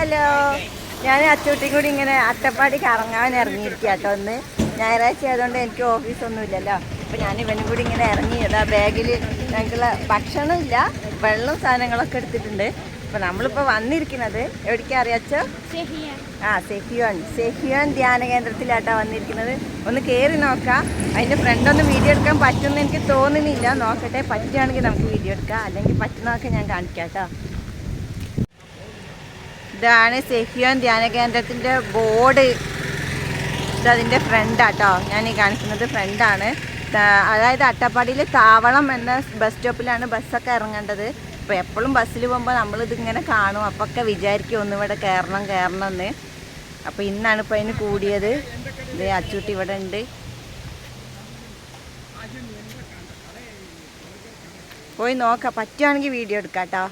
Hello. ഞാൻ അച്ചൂട്ടി കൂടി ഇങ്ങനെ അട്ടപ്പാടി കറങ്ങാൻ ഇറങ്ങിയിരിക്കുക കേട്ടോ ഒന്ന് ഞായറാഴ്ച ആയതുകൊണ്ട് എനിക്ക് ഓഫീസൊന്നും ഇല്ലല്ലോ അപ്പം ഞാൻ ഇവനും കൂടി ഇങ്ങനെ ഇറങ്ങിയതാ ബാഗിൽ ഞങ്ങൾക്കുള്ള ഭക്ഷണമില്ല വെള്ളം സാധനങ്ങളൊക്കെ എടുത്തിട്ടുണ്ട്. അപ്പം നമ്മളിപ്പോൾ വന്നിരിക്കുന്നത് എവിടേക്കാ അറിയാച്ചോ ആ സെഹിയോൻ. സെഹിയോൻ ധ്യാന കേന്ദ്രത്തിലാട്ടാ വന്നിരിക്കുന്നത്. ഒന്ന് കയറി നോക്കാം. അതിന്റെ ഫ്രണ്ടൊന്ന് വീഡിയോ എടുക്കാൻ പറ്റുമെന്ന് എനിക്ക് തോന്നുന്നില്ല. നോക്കട്ടെ പറ്റുകയാണെങ്കിൽ നമുക്ക് വീഡിയോ എടുക്കാം. അല്ലെങ്കിൽ പറ്റുന്നതൊക്കെ ഞാൻ കാണിക്കാം കേട്ടോ ഇതാണ് സെഫിയോൻ ധ്യാന കേന്ദ്രത്തിന്റെ ബോർഡ്. ഇതതിന്റെ ഫ്രണ്ടാട്ടോ ഞാൻ ഈ കാണിക്കുന്നത് ഫ്രണ്ടാണ്. അതായത് അട്ടപ്പാടിയിൽ താവളം എന്ന ബസ് സ്റ്റോപ്പിലാണ് ബസ്സൊക്കെ ഇറങ്ങേണ്ടത്. അപ്പോൾ എപ്പോഴും ബസ്സിൽ പോകുമ്പോൾ നമ്മളിതിങ്ങനെ കാണും. അപ്പൊക്കെ വിചാരിക്കും ഒന്നിവിടെ കയറണം കയറണം എന്ന് അപ്പോൾ ഇന്നാണ് ഇപ്പോൾ അതിന് കൂടിയത്. ഇത് അച്ചൂട്ടി ഇവിടെ ഉണ്ട്. പോയി നോക്കാം. പറ്റുവാണെങ്കിൽ വീഡിയോ എടുക്കാം കേട്ടോ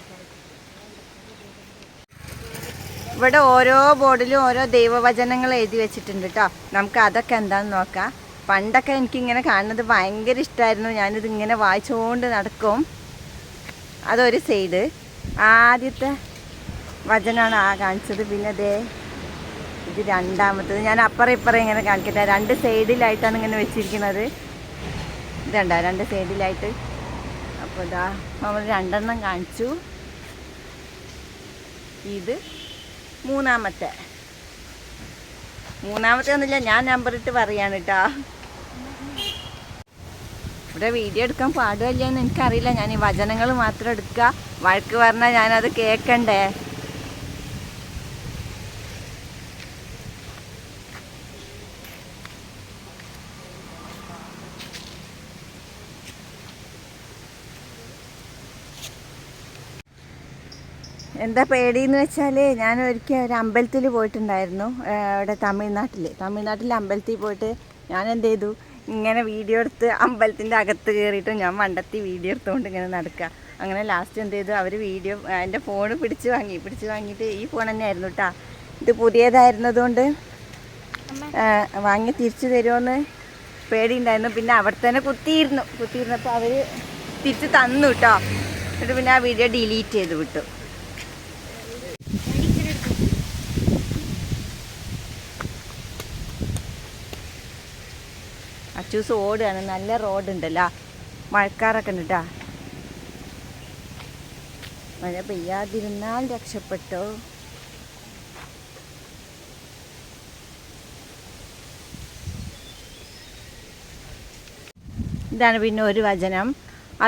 ഇവിടെ ഓരോ ബോർഡിലും ഓരോ ദൈവവചനങ്ങൾ എഴുതി വെച്ചിട്ടുണ്ട് കേട്ടോ നമുക്ക് അതൊക്കെ എന്താണെന്ന് നോക്കാം. പണ്ടൊക്കെ എനിക്കിങ്ങനെ കാണുന്നത് ഭയങ്കര ഇഷ്ടമായിരുന്നു ഞാനിത് ഇങ്ങനെ വായിച്ചുകൊണ്ട് നടക്കും. അതൊരു സൈഡ്. ആദ്യത്തെ വചനമാണ് ആ കാണിച്ചത്. പിന്നെ അതേ ഇത് രണ്ടാമത്തത്. ഞാൻ അപ്പുറം ഇപ്പുറം ഇങ്ങനെ കാണിക്കട്ടെ. രണ്ട് സൈഡിലായിട്ടാണ് ഇങ്ങനെ വെച്ചിരിക്കുന്നത്. ഇതുണ്ടോ? രണ്ട് സൈഡിലായിട്ട്. അപ്പോൾ ഇതാ നമ്മൾ രണ്ടെണ്ണം കാണിച്ചു. ഇത് മൂന്നാമത്തെ. മൂന്നാമത്തെ ഒന്നുമില്ല ഞാൻ നമ്പർ ഇട്ട് പറയാണ് കേട്ടോ ഇവിടെ വീഡിയോ എടുക്കാൻ പാടുമല്ലോ എന്ന് എനിക്കറിയില്ല. ഞാൻ ഈ വചനങ്ങൾ മാത്രം എടുക്കുക. വഴക്ക് പറഞ്ഞാൽ ഞാനത് കേൾക്കണ്ടേ? എന്താ പേടിയെന്ന് വെച്ചാൽ ഞാൻ ഒരിക്കൽ ഒരു അമ്പലത്തിൽ പോയിട്ടുണ്ടായിരുന്നു ഇവിടെ തമിഴ്നാട്ടിൽ തമിഴ്നാട്ടിലെ. അമ്പലത്തിൽ പോയിട്ട് ഞാൻ എന്ത് ചെയ്തു? ഇങ്ങനെ വീഡിയോ എടുത്ത് അമ്പലത്തിന്റെ അകത്ത് കയറിയിട്ട് ഞാൻ മണ്ടത്തി വീഡിയോ എടുത്തുകൊണ്ട് ഇങ്ങനെ നടക്കുക. അങ്ങനെ ലാസ്റ്റ് എന്ത് ചെയ്തു? അവർ വീഡിയോ എന്റെ ഫോൺ പിടിച്ച് വാങ്ങി പിടിച്ച് വാങ്ങിയിട്ട് ഈ ഫോൺ തന്നെയായിരുന്നു കേട്ടോ ഇത് പുതിയതായിരുന്നതുകൊണ്ട് വാങ്ങി തിരിച്ചു തരുമോയെന്ന് പേടിയുണ്ടായിരുന്നു. പിന്നെ അവിടെ തന്നെ കുത്തിയിരുന്നു. കുത്തിയിരുന്നപ്പോൾ അവർ തിരിച്ച് തന്നു കേട്ടോ എന്നിട്ട് പിന്നെ ആ വീഡിയോ ഡിലീറ്റ് ചെയ്ത് വിട്ടു. അച്ചൂസ് ഓടുകയാണ്. നല്ല റോഡുണ്ടല്ലോ. മഴക്കാറൊക്കെ ഉണ്ട് കേട്ടോ മഴ പെയ്യാതിരുന്നാൽ രക്ഷപ്പെട്ടു. ഇതാണ് പിന്നെ ഒരു വചനം.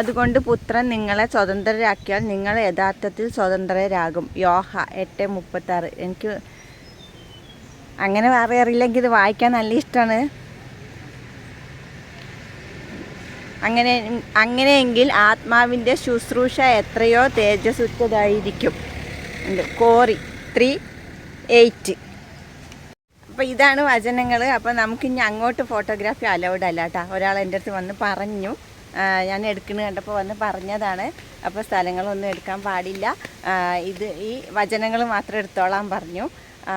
അതുകൊണ്ട് പുത്രൻ നിങ്ങളെ സ്വതന്ത്രരാക്കിയാൽ നിങ്ങൾ യഥാർത്ഥത്തിൽ സ്വതന്ത്രരാകും. യോഹ എട്ട് മുപ്പത്താറ്. എനിക്ക് അങ്ങനെ പറയാറില്ലെങ്കിൽ ഇത് വായിക്കാൻ നല്ല ഇഷ്ടമാണ്. അങ്ങനെ അങ്ങനെയെങ്കിൽ ആത്മാവിന്റെ ശുശ്രൂഷ എത്രയോ തേജസ്സുറ്റതായിരിക്കും. കോറി. Three eight. അപ്പോൾ ഇതാണ് വചനങ്ങൾ അപ്പോൾ നമുക്ക് ഇനി അങ്ങോട്ട് ഫോട്ടോഗ്രാഫി അലൗഡ് അല്ല കേട്ടോ ഒരാൾ എന്റെ അടുത്ത് വന്ന് പറഞ്ഞു. ഞാൻ എടുക്കുന്നത് കണ്ടപ്പോൾ വന്ന് പറഞ്ഞതാണ്. അപ്പോൾ സ്ഥലങ്ങളൊന്നും എടുക്കാൻ പാടില്ല. ഇത് ഈ വചനങ്ങൾ മാത്രം എടുത്തോളാൻ പറഞ്ഞു.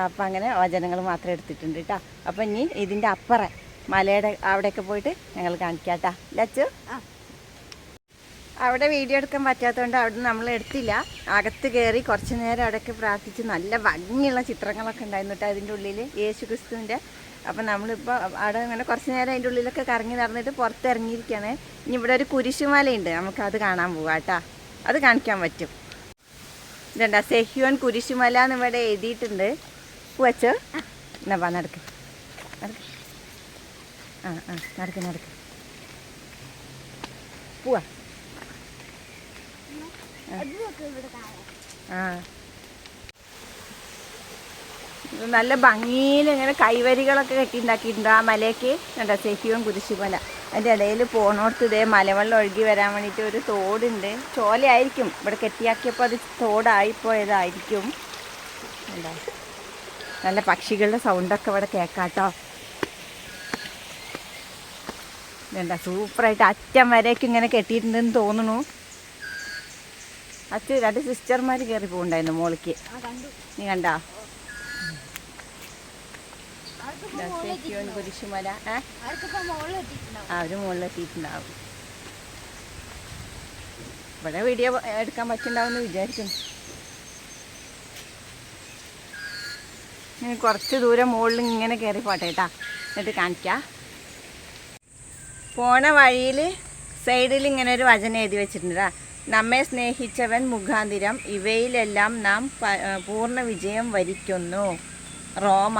അപ്പം അങ്ങനെ വചനങ്ങൾ മാത്രം എടുത്തിട്ടുണ്ട് കേട്ടോ അപ്പം ഇനി ഇതിന്റെ അപ്പുറം. മലയുടെ അവിടെയൊക്കെ പോയിട്ട് ഞങ്ങൾ കാണിക്കാട്ടാ. കേട്ടോ ലച്ചു അവിടെ വീഡിയോ എടുക്കാൻ പറ്റാത്തതുകൊണ്ട് അവിടെ നമ്മൾ എടുത്തില്ല. അകത്ത് കയറി കുറച്ച് നേരം അവിടെയൊക്കെ പ്രാർത്ഥിച്ച് നല്ല ഭംഗിയുള്ള ചിത്രങ്ങളൊക്കെ ഉണ്ടായിരുന്നു കേട്ടോ അതിന്റെ ഉള്ളിൽ യേശു ക്രിസ്തുവിന്റെ അപ്പം നമ്മളിപ്പോൾ അവിടെ അങ്ങനെ കുറച്ച് നേരം അതിന്റെ ഉള്ളിലൊക്കെ കറങ്ങി നടന്നിട്ട് പുറത്തിറങ്ങിയിരിക്കുകയാണ് ഇനി ഇവിടെ ഒരു കുരിശുമലയുണ്ട്. നമുക്കത് കാണാൻ പോവാം കേട്ടോ. അത് കാണിക്കാൻ പറ്റും. ഇതുണ്ട സെഹ്യോൻ കുരിശുമല എന്ന് ഇവിടെ എഴുതിയിട്ടുണ്ട്. പൂവച്ചോ എന്നാ വാ നടക്ക്. നടക്ക്. നടക്ക് നടക്ക്. പോവാ. ആ. നല്ല ഭംഗിയിൽ ഇങ്ങനെ കൈവരികളൊക്കെ കെട്ടിണ്ടാക്കിയിട്ടുണ്ട് ആ മലയ്ക്ക്. കണ്ടോ സെഹിയും കുരിശുമല അതിന്റെ ഇടയിൽ പോണോടത്ത് ഇതേ മലവെള്ളം ഒഴുകി വരാൻ വേണ്ടിയിട്ട് ഒരു തോടുണ്ട്. ചോലയായിരിക്കും. ഇവിടെ കെട്ടിയാക്കിയപ്പോൾ അത് തോടായിപ്പോയതായിരിക്കും കണ്ടോ? നല്ല പക്ഷികളുടെ സൗണ്ടൊക്കെ ഇവിടെ കേൾക്കാട്ടോ. ഇതുണ്ട സൂപ്പറായിട്ട് അച്ഛൻ വരേക്ക് ഇങ്ങനെ കെട്ടിയിട്ടുണ്ടെന്ന് തോന്നുന്നു. അച്ഛൻ രണ്ട് സിസ്റ്റർമാർ കയറി പോകുന്നുണ്ടായിരുന്നു മോളിക്ക്. നീ കണ്ടാ? കുരിശുമല ഒരു മുകളിലെത്തിയിട്ടുണ്ടാവും ഇവിടെ വീഡിയോ എടുക്കാൻ പറ്റുന്നുണ്ടാവും എന്ന് വിചാരിക്കുന്നു. ഇനി കുറച്ച് ദൂരം മുകളിൽ ഇങ്ങനെ കയറി പോട്ടെ കേട്ടാ. എന്നിട്ട് കാണിക്കാം. പോണ വഴിയിൽ സൈഡിൽ ഇങ്ങനെ ഒരു വചനം എഴുതി വെച്ചിട്ടുണ്ട് നമ്മെ സ്നേഹിച്ചവൻ മുഖാന്തിരം ഇവയിലെല്ലാം നാം പൂർണ വിജയം വരിക്കുന്നു. റോമ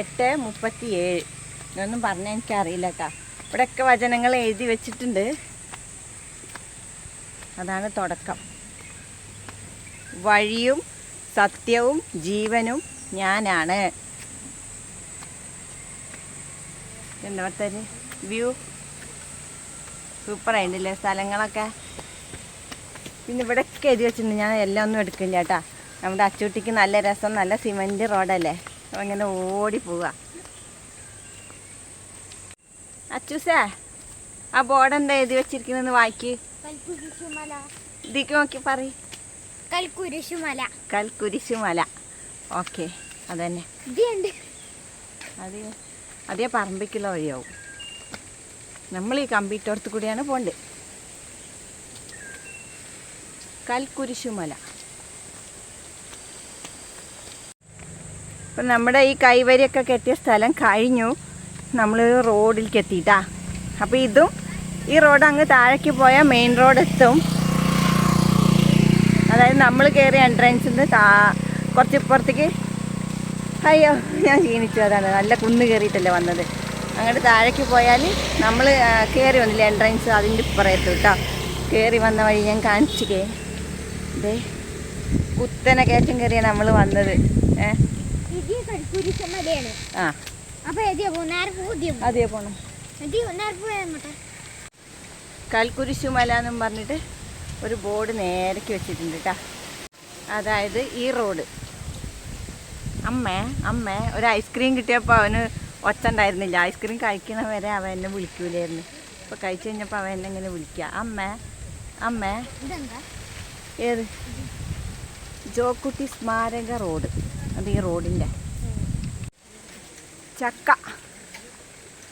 എട്ട് മുപ്പത്തി ഏഴ് ഇതൊന്നും പറഞ്ഞാൽ എനിക്കറിയില്ല കേട്ടാ ഇവിടെയൊക്കെ വചനങ്ങൾ എഴുതി വെച്ചിട്ടുണ്ട്. അതാണ് തുടക്കം. വഴിയും സത്യവും ജീവനും ഞാനാണ്. എന്താ വ്യൂ. സൂപ്പർ ആയിട്ടില്ലേ സ്ഥലങ്ങളൊക്കെ? പിന്നെ ഇവിടെയൊക്കെ എഴുതി വെച്ചിട്ടുണ്ട്. ഞാൻ എല്ലാം ഒന്നും എടുക്കില്ല കേട്ടാ. നമ്മുടെ അച്ചൂട്ടിക്ക് നല്ല രസം നല്ല സിമന്റ് റോഡല്ലേ? അപ്പോൾ ഇങ്ങനെ ഓടി പോവുക അച്ചൂസേ ആ ബോർഡ് എന്താ എഴുതി വെച്ചിരിക്കുന്നത് വായിക്ക്. ഇതിക്ക് നോക്കി പറ കൽക്കുരിശുമല. കൽക്കുരിശുമല. ഓക്കെ അതന്നെ. അത് അതേ പറമ്പിക്കുള്ള വഴിയാവും. നമ്മൾ ഈ കമ്പിട്ടോർത്ത് കൂടിയാണ് പോണ്ടത് കൽക്കുരിശുമല. ഇപ്പം നമ്മുടെ ഈ കൈവരിയൊക്കെ കെട്ടിയ സ്ഥലം കഴിഞ്ഞു. നമ്മൾ റോഡിലേക്ക് എത്തിയിട്ടാ അപ്പോൾ ഇതും ഈ റോഡ് അങ്ങ് താഴേക്ക് പോയാൽ മെയിൻ റോഡ് എത്തും അതായത് നമ്മൾ കയറിയ എൻട്രൻസിന്റെ താ കുറച്ച് ഇപ്പുറത്തേക്ക്. അയ്യോ ഞാൻ ക്ഷീണിച്ചു. അതാണ് നല്ല കുന്ന് കയറിയിട്ടല്ലേ വന്നത്. അങ്ങോട്ട് താഴേക്ക് പോയാൽ നമ്മൾ കയറി വന്നില്ലേ എൻട്രൻസ് അതിന്റെ പുറത്ത് കേട്ടോ കയറി വന്ന വഴി ഞാൻ കാണിച്ചു ഇതേ കുത്തനെ കയറ്റം കയറിയാണ് നമ്മൾ വന്നത്. ആ. അതേ പോണം? എന്നും പറഞ്ഞിട്ട് ഒരു ബോർഡ് നേരക്ക് വെച്ചിട്ടുണ്ട് കേട്ടോ അതായത് ഈ റോഡ്. അമ്മേ അമ്മേ ഒരു ഐസ്ക്രീം കിട്ടിയപ്പോൾ അവന് ഒച്ച ഉണ്ടായിരുന്നില്ല ഐസ്ക്രീം കഴിക്കണ വരെ അവൻ എന്നെ വിളിക്കൂലായിരുന്നു. അപ്പോൾ കഴിച്ചു കഴിഞ്ഞപ്പോൾ അവൻ എന്നെ ഇങ്ങനെ വിളിക്കുക അമ്മേ അമ്മേ. ഏത്? ജോക്കുട്ടി സ്മാരക റോഡ്. അത് ഈ റോഡിന്റെ ചക്ക.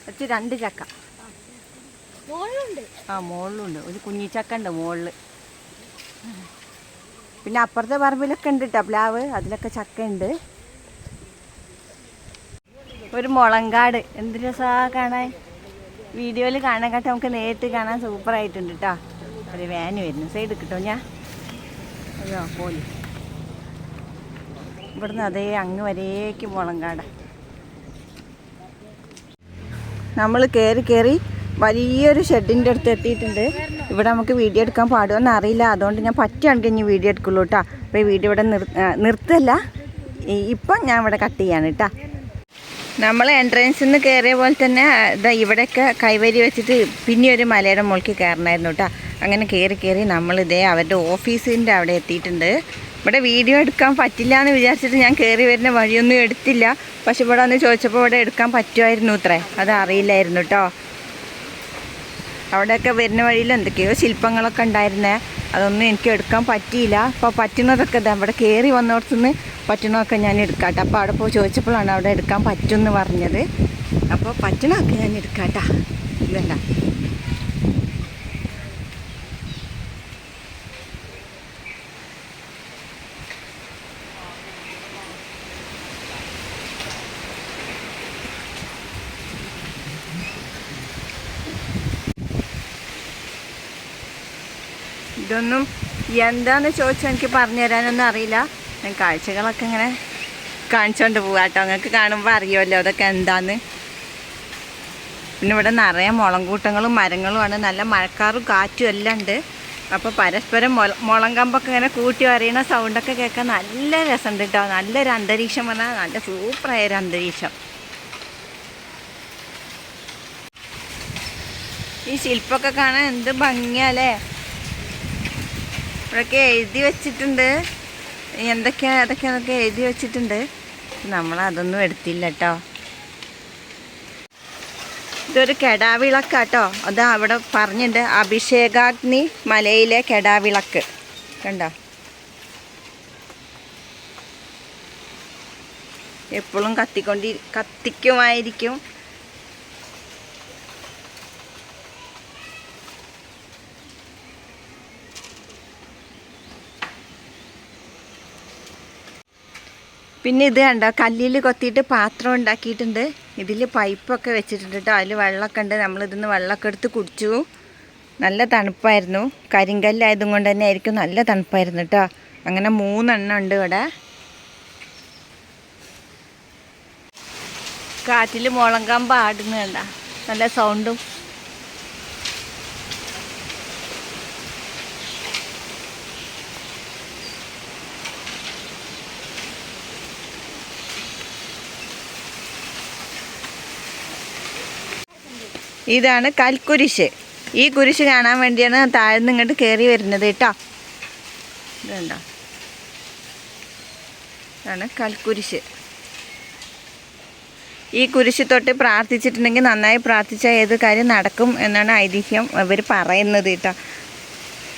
വെച്ച് രണ്ട് ചക്ക. ആ മുകളിലുണ്ട് ഒരു കുഞ്ഞി ചക്ക ഉണ്ട് മുകളിൽ പിന്നെ അപ്പുറത്തെ പറമ്പിലൊക്കെ ഉണ്ട് കേട്ടോ പ്ലാവ്. അതിലൊക്കെ ചക്ക ഉണ്ട് ഒരു മുളങ്കാട്. എന്ത് രസാ കാണാൻ? വീഡിയോയിൽ കാണാൻ കേട്ടോ നമുക്ക് നേരിട്ട് കാണാൻ സൂപ്പർ ആയിട്ടുണ്ട് കേട്ടോ ഒരു വാന് വരുന്നു. സൈഡ് കിട്ടോ ഞാൻ. അയ്യോ പോലി ഇവിടുന്ന് അതേ അങ്ങ് വരേക്ക് മുളങ്കാട്. നമ്മൾ കയറി കയറി വലിയൊരു ഷെഡിന്റെ അടുത്ത് എത്തിയിട്ടുണ്ട്. ഇവിടെ നമുക്ക് വീഡിയോ എടുക്കാൻ പാടുമെന്ന് അറിയില്ല. അതുകൊണ്ട് ഞാൻ പറ്റുകയാണെങ്കിൽ ഇനി വീഡിയോ എടുക്കുള്ളൂ കേട്ടോ അപ്പോൾ ഈ വീഡിയോ ഇവിടെ നിർ നിർത്തല്ല. ഇപ്പം ഞാൻ ഇവിടെ കട്ട് ചെയ്യാണ് കേട്ടോ നമ്മൾ എൻട്രൻസിൽ നിന്ന് കയറിയ പോലെ തന്നെ ഇതാ ഇവിടെയൊക്കെ കൈവരി വെച്ചിട്ട് പിന്നെ ഒരു മലയുടെ മുകളിൽ കയറണമായിരുന്നു കേട്ടോ അങ്ങനെ കയറി കയറി നമ്മളിതേ അവരുടെ ഓഫീസിന്റെ അവിടെ എത്തിയിട്ടുണ്ട്. ഇവിടെ വീഡിയോ എടുക്കാൻ പറ്റില്ല എന്ന് വിചാരിച്ചിട്ട് ഞാൻ കയറി വരുന്ന വഴിയൊന്നും എടുത്തില്ല. പക്ഷെ ഇവിടെ വന്ന് ചോദിച്ചപ്പോൾ ഇവിടെ എടുക്കാൻ പറ്റുമായിരുന്നു ഇത്രേ. അത് അറിയില്ലായിരുന്നു കേട്ടോ അവിടെയൊക്കെ വരുന്ന വഴിയിൽ എന്തൊക്കെയോ ശില്പങ്ങളൊക്കെ ഉണ്ടായിരുന്നേ. അതൊന്നും എനിക്ക് എടുക്കാൻ പറ്റിയില്ല. അപ്പോൾ പറ്റുന്നതൊക്കെ അവിടെ കയറി വന്നോടത്തുനിന്ന് പറ്റുന്നതൊക്കെ ഞാൻ എടുക്കാട്ടെ. അപ്പോൾ അവിടെ പോയി ചോദിച്ചപ്പോഴാണ് അവിടെ എടുക്കാൻ പറ്റുമെന്ന് പറഞ്ഞത്. അപ്പോൾ പറ്റണമൊക്കെ ഞാൻ എടുക്കാട്ടാ. ഇതല്ല. ഇതൊന്നും എന്താന്ന് ചോദിച്ചാൽ എനിക്ക് പറഞ്ഞു തരാനൊന്നും അറിയില്ല. ഞാൻ കാഴ്ചകളൊക്കെ ഇങ്ങനെ കാണിച്ചുകൊണ്ട് പോവാം കേട്ടോ. നിങ്ങൾക്ക് കാണുമ്പോൾ അറിയുമല്ലോ അതൊക്കെ എന്താന്ന്. പിന്നെ ഇവിടെ നിറയെ മുളം കൂട്ടങ്ങളും മരങ്ങളുമാണ് നല്ല മഴക്കാറും കാറ്റും എല്ലാം ഉണ്ട്. അപ്പോൾ പരസ്പരം മുള മുളം കമ്പൊക്കെ ഇങ്ങനെ കൂട്ടി അറിയണ സൗണ്ടൊക്കെ കേൾക്കാൻ നല്ല രസമുണ്ട് കേട്ടോ. നല്ലൊരു അന്തരീക്ഷം പറഞ്ഞാൽ നല്ല സൂപ്പറായ ഒരു അന്തരീക്ഷം. ഈ ശില്പമൊക്കെ കാണാൻ എന്ത് ഭംഗിയാലേ ഇവിടെയൊക്കെ എഴുതി വെച്ചിട്ടുണ്ട്. എന്തൊക്കെയാ അതൊക്കെയാന്നൊക്കെ എഴുതി വെച്ചിട്ടുണ്ട്. നമ്മൾ അതൊന്നും എടുത്തില്ല കേട്ടോ ഇതൊരു കെടാവിളക്കാട്ടോ. അത് അവിടെ പറഞ്ഞിട്ടുണ്ട് അഭിഷേകാഗ്നി മലയിലെ കെടാവിളക്ക്. കണ്ടോ? എപ്പോഴും കത്തിക്കൊണ്ടി കത്തിക്കുമായിരിക്കും. പിന്നെ ഇത് കണ്ടോ കല്ലിൽ കൊത്തിയിട്ട് പാത്രം ഉണ്ടാക്കിയിട്ടുണ്ട്. ഇതിൽ പൈപ്പൊക്കെ വെച്ചിട്ടുണ്ട് കേട്ടോ. അതിൽ വെള്ളമൊക്കെ ഉണ്ട്. നമ്മളിതിന്ന് വെള്ളമൊക്കെ എടുത്ത് കുടിച്ചു. നല്ല തണുപ്പായിരുന്നു. കരിങ്കല്ലായതും കൊണ്ട് തന്നെ ആയിരിക്കും നല്ല തണുപ്പായിരുന്നു കേട്ടോ. അങ്ങനെ മൂന്നെണ്ണം ഉണ്ട് ഇവിടെ. കാറ്റിൽ മുളങ്കാമ്പ് ആടുന്ന കണ്ട. നല്ല സൗണ്ടും ഇതാണ് കൽക്കുരിശ്. ഈ കുരിശ് കാണാൻ വേണ്ടിയാണ് താഴ്ന്ന് ഇങ്ങോട്ട് കയറി വരുന്നത് കേട്ടോ. ഇതുണ്ടോ? ഇതാണ് കൽക്കുരിശ്. ഈ കുരിശ് തൊട്ട് പ്രാർത്ഥിച്ചിട്ടുണ്ടെങ്കിൽ നന്നായി പ്രാർത്ഥിച്ചാൽ ഏത് കാര്യം നടക്കും എന്നാണ് ഐതിഹ്യം അവർ പറയുന്നത് കേട്ടോ.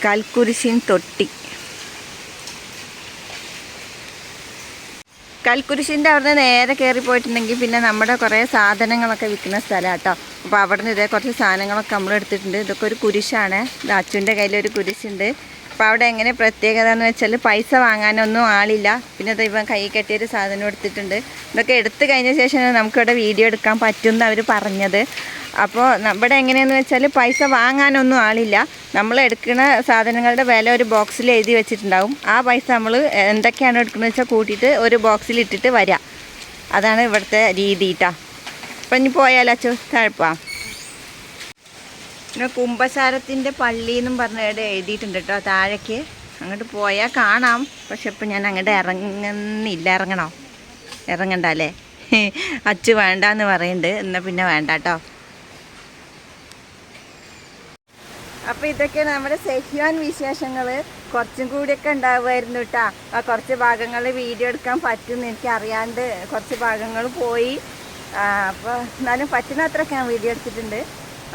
കൽക്കുരിശിൻ തൊട്ടി. കൽക്കുരിശിന്റെ അവിടുന്ന് നേരെ കയറി പോയിട്ടുണ്ടെങ്കിൽ പിന്നെ നമ്മുടെ കുറേ സാധനങ്ങളൊക്കെ വിൽക്കുന്ന സ്ഥലമാണ് കേട്ടോ അപ്പോൾ അവിടെ നിന്ന് ഇതേ കുറച്ച് സാധനങ്ങളൊക്കെ നമ്മൾ എടുത്തിട്ടുണ്ട് ഇതൊക്കെ ഒരു കുരിശാണ്. അച്ഛന്റെ കയ്യിലൊരു കുരിശുണ്ട്. അപ്പോൾ അവിടെ എങ്ങനെ പ്രത്യേകത എന്ന് വെച്ചാൽ പൈസ വാങ്ങാനൊന്നും ആളില്ല. പിന്നെ ദൈവം കൈ കെട്ടിയൊരു സാധനം എടുത്തിട്ടുണ്ട്. ഇതൊക്കെ എടുത്തു കഴിഞ്ഞ ശേഷം നമുക്കിവിടെ വീഡിയോ എടുക്കാൻ പറ്റുമെന്ന് അവർ പറഞ്ഞത്. അപ്പോൾ ഇവിടെ എങ്ങനെയെന്ന് വെച്ചാൽ പൈസ വാങ്ങാനൊന്നും ആളില്ല. നമ്മൾ എടുക്കുന്ന സാധനങ്ങളുടെ വില ഒരു ബോക്സിൽ എഴുതി വെച്ചിട്ടുണ്ടാവും. ആ പൈസ നമ്മൾ എന്തൊക്കെയാണ് എടുക്കുന്നത് വെച്ചാൽ കൂട്ടിയിട്ട് ഒരു ബോക്സിൽ ഇട്ടിട്ട് വരാം. അതാണ് ഇവിടുത്തെ രീതി കേട്ടോ അപ്പം ഇനി പോയാലോ അച്ഛ താഴ്പ്പാ പിന്നെ കുംഭസാരത്തിന്റെ പള്ളി എന്നും പറഞ്ഞ ഇവിടെ എഴുതിയിട്ടുണ്ട് കേട്ടോ താഴേക്ക്. അങ്ങോട്ട് പോയാൽ കാണാം. പക്ഷെ ഇപ്പം ഞാൻ അങ്ങോട്ട് ഇറങ്ങുന്നില്ല. ഇറങ്ങണോ? ഇറങ്ങണ്ട അല്ലേ? അച്ചു വേണ്ടാന്ന് പറയുന്നുണ്ട്. എന്നാൽ പിന്നെ വേണ്ട കേട്ടോ. അപ്പോൾ ഇതൊക്കെ നമ്മുടെ സെഹ്യാൻ വിശേഷങ്ങൾ കുറച്ചും കൂടിയൊക്കെ ഉണ്ടാവുമായിരുന്നു കേട്ടോ. ആ കുറച്ച് ഭാഗങ്ങൾ വീഡിയോ എടുക്കാൻ പറ്റുമെന്ന് എനിക്ക് അറിയാണ്ട് കുറച്ച് ഭാഗങ്ങൾ പോയി. അപ്പോൾ എന്നാലും പറ്റുന്ന അത്രയൊക്കെ ഞാൻ വീഡിയോ എടുത്തിട്ടുണ്ട്.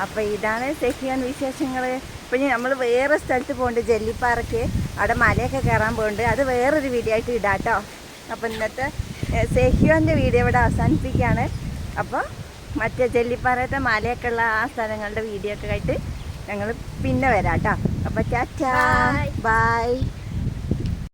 അപ്പോൾ ഇതാണ് സെഹ്യാൻ വിശേഷങ്ങൾ ഇപ്പം നമ്മൾ വേറെ സ്ഥലത്ത് പോകുന്നുണ്ട് ജല്ലിപ്പാറയ്ക്ക് അവിടെ മലയൊക്കെ കയറാൻ പോകുന്നുണ്ട് അത് വേറൊരു വീഡിയോ ആയിട്ട് ഇടാം കേട്ടോ അപ്പോൾ ഇന്നത്തെ സെഹ്യാന്റെ വീഡിയോ ഇവിടെ അവസാനിപ്പിക്കുകയാണ്. അപ്പോൾ മറ്റേ ജല്ലിപ്പാറത്തെ മലയൊക്കെ ഉള്ള ആ സ്ഥലങ്ങളുടെ വീഡിയോ ഒക്കെ ആയിട്ട് ഞങ്ങൾ പിന്നെ വരാം കേട്ടോ അപ്പോൾ ചാച്ചാ ബായ് ബൈ